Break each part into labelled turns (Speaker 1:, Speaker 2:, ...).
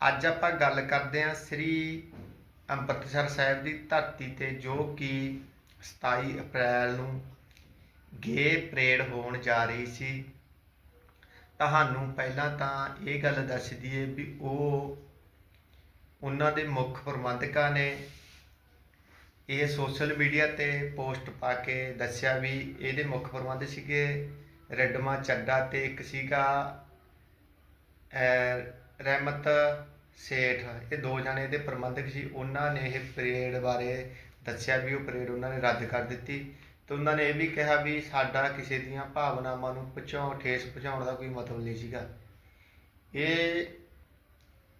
Speaker 1: ਅੱਜ ਆਪਾਂ ਗੱਲ ਕਰਦੇ ਹਾਂ ਸ੍ਰੀ ਅੰਮ੍ਰਿਤਸਰ ਸਾਹਿਬ ਦੀ ਧਰਤੀ ਤੇ ਜੋ ਕਿ 27 ਅਪ੍ਰੈਲ ਨੂੰ ਗੇ ਪਰੇਡ ਹੋਣ ਜਾ ਰਹੀ ਸੀ। ਤੁਹਾਨੂੰ ਪਹਿਲਾਂ ਤਾਂ ਇਹ ਗੱਲ ਦੱਸ ਦਈਏ ਵੀ ਉਹ ਉਹਨਾਂ ਦੇ ਮੁੱਖ ਪ੍ਰਬੰਧਕਾਂ ਨੇ ਇਹ ਸੋਸ਼ਲ ਮੀਡੀਆ ਤੇ ਪੋਸਟ ਪਾ ਕੇ ਦੱਸਿਆ ਵੀ ਇਹਦੇ ਮੁੱਖ ਪ੍ਰਬੰਧ ਸੀਗੇ ਰੈਡਮਾ ਚੱਡਾ ਤੇ ਇੱਕ ਸੀਗਾ ਰਹਿਮਤ, ਸੇਠ, ਇਹ ਦੋ ਜਣੇ ਇਹਦੇ ਪ੍ਰਬੰਧਕ ਸੀ। ਉਹਨਾਂ ਨੇ ਇਹ ਪਰੇਡ ਬਾਰੇ ਦੱਸਿਆ ਵੀ ਉਹ ਪਰੇਡ ਉਹਨਾਂ ਨੇ ਰੱਦ ਕਰ ਦਿੱਤੀ। ਤੇ ਉਹਨਾਂ ਨੇ ਇਹ ਵੀ ਕਿਹਾ ਵੀ ਸਾਡਾ ਕਿਸੇ ਦੀਆਂ ਭਾਵਨਾਵਾਂ ਨੂੰ ਪਹੁੰਚਾਉਣ ਠੇਸ ਪਹੁੰਚਾਉਣ ਦਾ ਕੋਈ ਮਤਲਬ ਨਹੀਂ ਸੀਗਾ। ਇਹ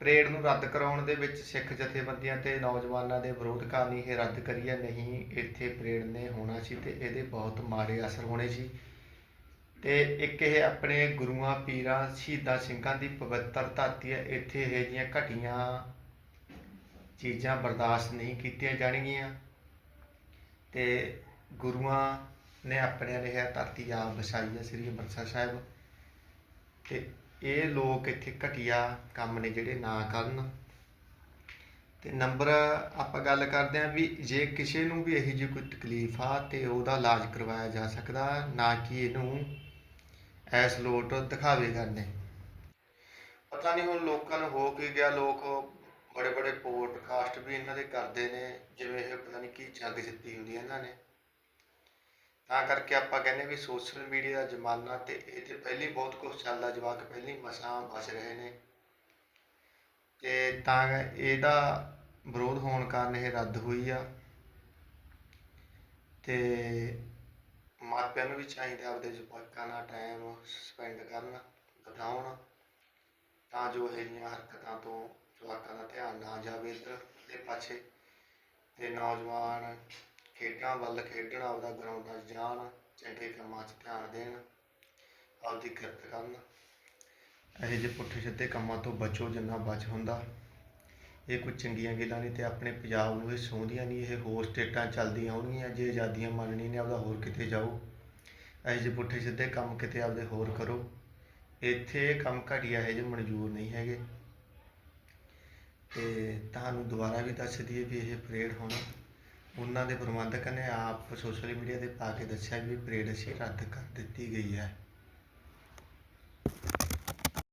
Speaker 1: ਪਰੇਡ ਨੂੰ ਰੱਦ ਕਰਾਉਣ ਦੇ ਵਿੱਚ ਸਿੱਖ ਜਥੇਬੰਦੀਆਂ ਤੇ ਨੌਜਵਾਨਾਂ ਦੇ ਵਿਰੋਧ ਕਾਰਨ ਇਹ ਰੱਦ ਕਰੀ ਨਹੀਂ, ਇੱਥੇ ਪਰੇਡ ਨੇ ਹੋਣਾ ਸੀ ਤੇ ਇਹਦੇ ਬਹੁਤ ਮਾੜੇ ਅਸਰ ਹੋਣੇ ਸੀ। ਅਤੇ ਇੱਕ ਇਹ ਆਪਣੇ ਗੁਰੂਆਂ, ਪੀਰਾਂ, ਸ਼ਹੀਦਾਂ ਸਿੰਘਾਂ ਦੀ ਪਵਿੱਤਰ ਧਰਤੀ ਹੈ। ਇੱਥੇ ਇਹੋ ਜਿਹੀਆਂ ਘਟੀਆਂ ਚੀਜ਼ਾਂ ਬਰਦਾਸ਼ਤ ਨਹੀਂ ਕੀਤੀਆਂ ਜਾਣਗੀਆਂ। ਤੇ ਗੁਰੂਆਂ ਨੇ ਆਪਣੇ ਲਈ ਇਹ ਧਰਤੀ ਆਪ ਵਸਾਈ ਹੈ ਸ੍ਰੀ ਅੰਮ੍ਰਿਤਸਰ ਸਾਹਿਬ। ਤੇ ਇਹ ਲੋਕ ਇੱਥੇ ਘਟੀਆ ਕੰਮ ਨੇ ਜਿਹੜੇ ਨਾ ਕਰਨ। ਤੇ ਨੰਬਰ ਆਪਾਂ ਗੱਲ ਕਰਦੇ ਹਾਂ ਵੀ ਜੇ ਕਿਸੇ ਨੂੰ ਵੀ ਇਹੋ ਜਿਹੀ ਕੋਈ ਤਕਲੀਫ ਆ ਤੇ ਉਹਦਾ ਇਲਾਜ ਕਰਵਾਇਆ ਜਾ ਸਕਦਾ, ਨਾ ਕਿ ਇਹਨੂੰ ਐਸ ਲੋਟ ਦਿਖਾਵੇ ਕਰਨੇ। ਪਤਾ ਨਹੀਂ ਹੁਣ ਲੋਕਾਂ ਨੂੰ ਹੋ ਕੀ ਗਿਆ, ਲੋਕ ਬੜੇ ਬੜੇ ਪੋਡਕਾਸਟ ਵੀ ਇਹਨਾਂ ਦੇ ਕਰਦੇ ਨੇ, ਜਿਵੇਂ ਇਹ ਪਤਾ ਨਹੀਂ ਕੀ ਜੰਗ ਜਿੱਤੀ ਹੁੰਦੀ ਹੈ ਇਹਨਾਂ ਨੇ। ਤਾਂ ਕਰਕੇ ਆਪਾਂ ਕਹਿੰਦੇ ਵੀ ਸੋਸ਼ਲ ਮੀਡੀਆ ਦਾ ਜ਼ਮਾਨਾ ਤੇ ਇਹ ਤੇ ਪਹਿਲੀ ਬਹੁਤ ਕੁਝ ਚੱਲਦਾ, ਜਵਾਕ ਪਹਿਲੀ ਮਸਾਂ ਬਚ ਰਹੇ ਨੇ। ਤੇ ਤਾਂ ਇਹਦਾ ਵਿਰੋਧ ਹੋਣ ਕਾਰਨ ਇਹ ਰੱਦ ਹੋਈ ਆ। ਤੇ ਮਾਪਿਆਂ ਨੂੰ ਵੀ ਚਾਹੀਦਾ ਆਪਦੇ ਜਵਾਕਾਂ ਨਾਲ ਟਾਈਮ ਸਪੈਂਡ ਕਰਨ, ਬਿਤਾਉਣ, ਤਾਂ ਜੋ ਇਹ ਜਿਹੀਆਂ ਹਰਕਤਾਂ ਤੋਂ ਜਵਾਕਾਂ ਦਾ ਧਿਆਨ ਨਾ ਜਾਵੇ ਇੱਧਰ ਦੇ ਪਾਸੇ ਤੇ ਨੌਜਵਾਨ ਖੇਡਾਂ ਵੱਲ ਖੇਡਣ, ਆਪਦਾ ਗਰਾਊਂਡਾਂ 'ਚ ਜਾਣ, ਚੰਗੇ ਕੰਮਾਂ 'ਚ ਧਿਆਨ ਦੇਣ, ਆਪਦੀ ਕਿਰਤ ਕਰਨ। ਇਹੋ ਜਿਹੇ ਪੁੱਠੇ ਸਿੱਧੇ ਕੰਮਾਂ ਤੋਂ ਬਚੋ ਜਿੰਨਾ ਬਚ ਹੁੰਦਾ। ਇਹ ਕੋਈ ਚੰਗੀਆਂ ਗੱਲਾਂ ਨਹੀਂ ਤੇ ਆਪਣੇ ਪੰਜਾਬ ਨੂੰ ਇਹ ਸੌਂਦੀਆਂ ਨਹੀਂ, ਇਹ ਹੋਰ ਸਟੇਟਾਂ ਚੱਲਦੀਆਂ ਹੋਣਗੀਆਂ ਜੇ ਆਜ਼ਾਦੀਆਂ ਮੰਨਣੀ ਨੇ ਆਪਦਾ ਹੋਰ ਕਿਤੇ ਜਾਓ। ਇਹੋ ਜਿਹੇ ਪੁੱਠੇ ਸਿੱਧੇ ਕੰਮ ਕਿਤੇ ਆਪਦੇ ਹੋਰ ਕਰੋ। ਇੱਥੇ ਇਹ ਕੰਮ ਘਟੀਆ ਹੈ ਜੇ ਮਨਜ਼ੂਰ ਨਹੀਂ ਹੈਗੇ। ਤੇ ਤੁਹਾਨੂੰ ਦੁਬਾਰਾ ਵੀ ਦੱਸ ਦਈਏ ਵੀ ਇਹ ਪਰੇਡ ਹੁਣ ਉਹਨਾਂ ਦੇ ਪ੍ਰਬੰਧਕ ਨੇ ਆਪ ਸੋਸ਼ਲ ਮੀਡੀਆ ਤੇ ਪਾ ਕੇ ਦੱਸਿਆ ਵੀ ਪਰੇਡ ਅਸੀਂ ਰੱਦ ਕਰ ਦਿੱਤੀ ਗਈ ਹੈ।